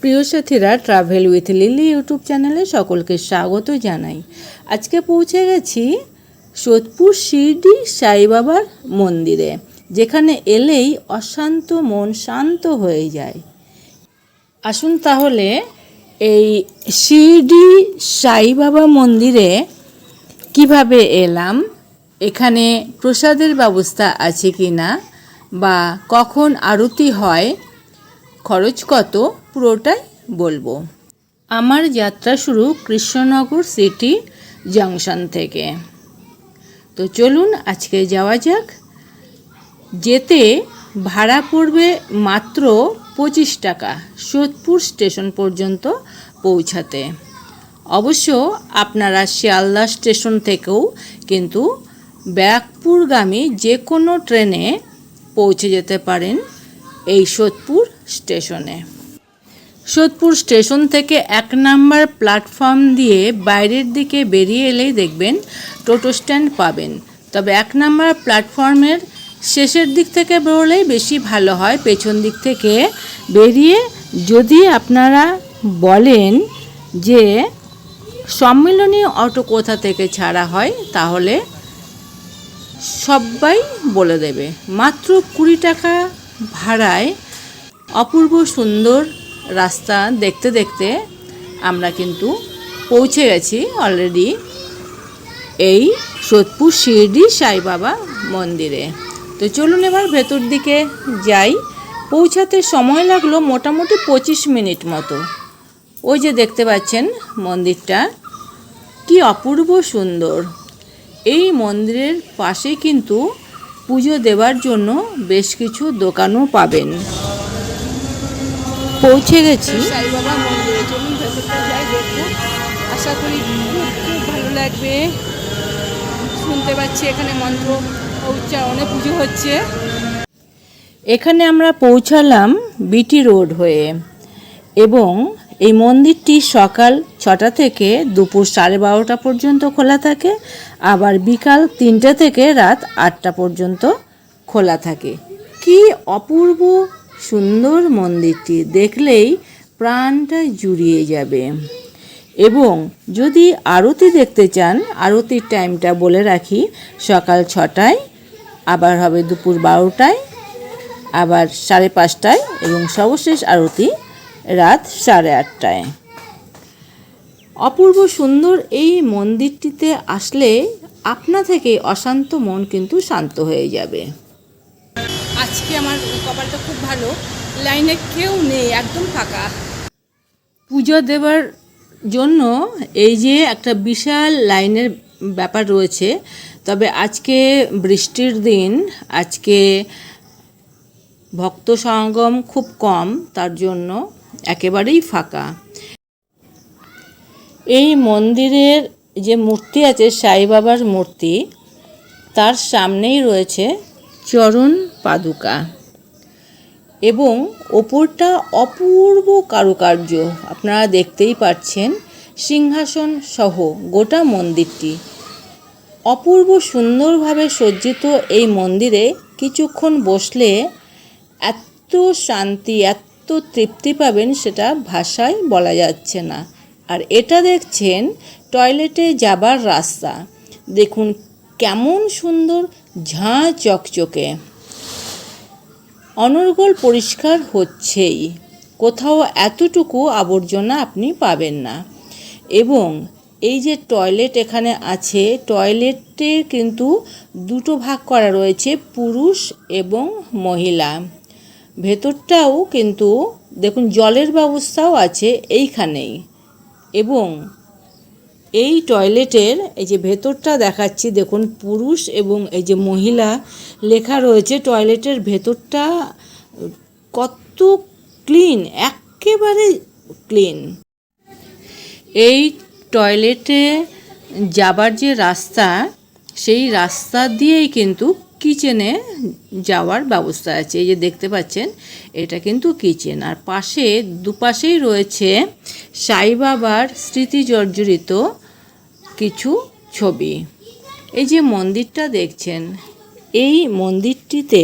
প্রিয় সাথীরা travel with lily YouTube চ্যানেলে সকলকে স্বাগত জানাই। আজকে পৌঁছে গেছি সোদপুর শিরডি সাই বাবার মন্দিরে, যেখানে এলেই অশান্ত মন শান্ত হয়ে যায়। আসুন তাহলে এই শিরডি সাই বাবা মন্দিরে কীভাবে এলাম, এখানে প্রসাদের ব্যবস্থা আছে কি না বা কখন আরতি হয় খরচ কত পুরোটাই বলব। আমার যাত্রা শুরু কৃষ্ণনগর সিটি জংশন থেকে। তো চলুন আজকে যাওয়া যাক। যেতে ভাড়া পড়বে মাত্র পঁচিশ টাকা সোদপুর স্টেশন পর্যন্ত পৌঁছাতে। অবশ্য আপনারা শিয়ালদা স্টেশন থেকেও কিন্তু ব্যারাকপুরগামী যে কোনো ট্রেনে পৌঁছে যেতে পারেন। এই সোদপুর স্টেশনে। সোদপুর স্টেশন থেকে এক নাম্বার প্ল্যাটফর্ম দিয়ে বাইরের দিকে বেরিয়ে এলেই দেখবেন টোটো স্ট্যান্ড পাবেন। তবে এক নাম্বার প্ল্যাটফর্মের শেষের দিক থেকে বেরোলেই বেশি ভালো হয়। পেছন দিক থেকে বেরিয়ে যদি আপনারা বলেন যে সম্মিলনী অটো কোথা থেকে ছাড়া হয়, তাহলে সবাই বলে দেবে। মাত্র কুড়ি টাকা ভাড়ায় অপূর্ব সুন্দর রাস্তা দেখতে দেখতে আমরা কিন্তু পৌঁছে গেছি অলরেডি এই সোদপুর শিরডি সাই বাবা মন্দিরে। তো চলুন এবার ভেতর দিকে যাই। পৌঁছাতে সময় লাগল মোটামুটি পঁচিশ মিনিট মতো। ওই যে দেখতে পাচ্ছেন মন্দিরটা, কি অপূর্ব সুন্দর। এই মন্দিরের পাশে কিন্তু পুজো দেওয়ার জন্য বেশ কিছু দোকানও পাবেন। পৌঁছে গেছি। সাইবাবা মন্দিরে চলুন ভেতরটা যাই দেখব। আশা করি খুব খুব ভালো লাগবে। শুনতে পাচ্ছি এখানে মন্ত্র উচ্চারণে পুজো হচ্ছে। এখানে আমরা পৌঁছালাম বিটি রোড হয়ে এবং এই মন্দিরটি সকাল ছটা থেকে দুপুর সাড়ে বারোটা পর্যন্ত খোলা থাকে, আবার বিকাল তিনটে থেকে রাত আটটা পর্যন্ত খোলা থাকে। কি অপূর্ব সুন্দর মন্দিরটি দেখলেই প্রাণটা জুড়িয়ে যাবে। এবং যদি আরতি দেখতে চান, আরতির টাইমটা বলে রাখি, সকাল ছটায়, আবার হবে দুপুর বারোটায়, আবার সাড়ে পাঁচটায়, এবং সর্বশেষ আরতি রাত সাড়ে আটটায়। অপূর্ব সুন্দর এই মন্দিরটিতে আসলে আপনা থেকেই অশান্ত মন কিন্তু শান্ত হয়ে যাবে। আজকে আমার কপালটা খুব ভালো লাইনে কেউ নেই একদম ফাঁকা। পুজো দেওয়ার জন্য এই যে একটা বিশাল লাইনের ব্যাপার রয়েছে তবে আজকে বৃষ্টির দিন আজকে ভক্ত সমাগম খুব কম তার জন্য একেবারেই ফাঁকা। এই মন্দিরের যে মূর্তি আছে, সাই বাবার মূর্তি, তার সামনেই রয়েছে চরণ পাদুকা এবং ওপরটা অপূর্ব কারুকার্য। আপনারা দেখতেই পাচ্ছেন সিংহাসন সহ গোটা মন্দিরটি। অপূর্ব সুন্দরভাবে সজ্জিত এই মন্দিরে কিছুক্ষণ বসলে এত শান্তি, এত তৃপ্তি পাবেন সেটা ভাষায় বলা যাচ্ছে না। আর এটা দেখছেন টয়লেটে যাবার রাস্তা। দেখুন কেমন সুন্দর ঝাঁ চকচকে। অনর্গল পরিষ্কার হচ্ছেই। কোথাও এতটুকু আবর্জনা আপনি পাবেন না। এবং এই যে টয়লেট এখানে আছে, টয়লেটে কিন্তু দুটো ভাগ করা রয়েছে, পুরুষ এবং মহিলা। ভেতরটাও কিন্তু দেখুন, জলের ব্যবস্থাও আছে এইখানেই। এবং এই টয়লেটের এই যে ভেতরটা দেখাচ্ছি, দেখুন, পুরুষ এবং এই যে মহিলা লেখা রয়েছে, টয়লেটের ভেতরটা কত ক্লিন, একেবারে ক্লিন। এই টয়লেটে যাবার যে রাস্তা, সেই রাস্তা দিয়েই কিন্তু কিচেনে যাওয়ার ব্যবস্থা আছে। এই যে দেখতে পাচ্ছেন, এটা কিন্তু কিচেন আর পাশে, দুপাশেই রয়েছে সাই বাবার স্মৃতি জর্জরিত কিছু ছবি। এই যে মন্দিরটা দেখছেন, এই মন্দিরটিতে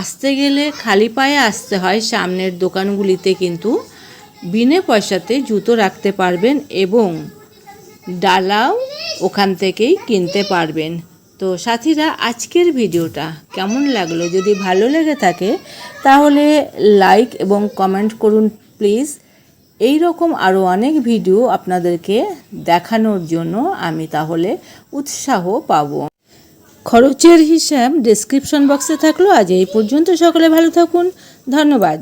আসতে গেলে খালি পায়ে আসতে হয়। সামনের দোকানগুলিতে কিন্তু বিনে পয়সাতে জুতো রাখতে পারবেন এবং ডালাও ওখান থেকেই কিনতে পারবেন। তো সাথীরা, আজকের ভিডিওটা কেমন লাগল? যদি ভালো লেগে থাকে, তাহলে লাইক এবং কমেন্ট করুন প্লিজ এই রকম আরও অনেক ভিডিও আপনাদেরকে দেখানোর জন্য আমি তাহলে উৎসাহ পাব। খরচের হিসাব ডেসক্রিপশন বক্সে থাকল। আজ এই পর্যন্ত সকলে ভালো থাকুন। ধন্যবাদ।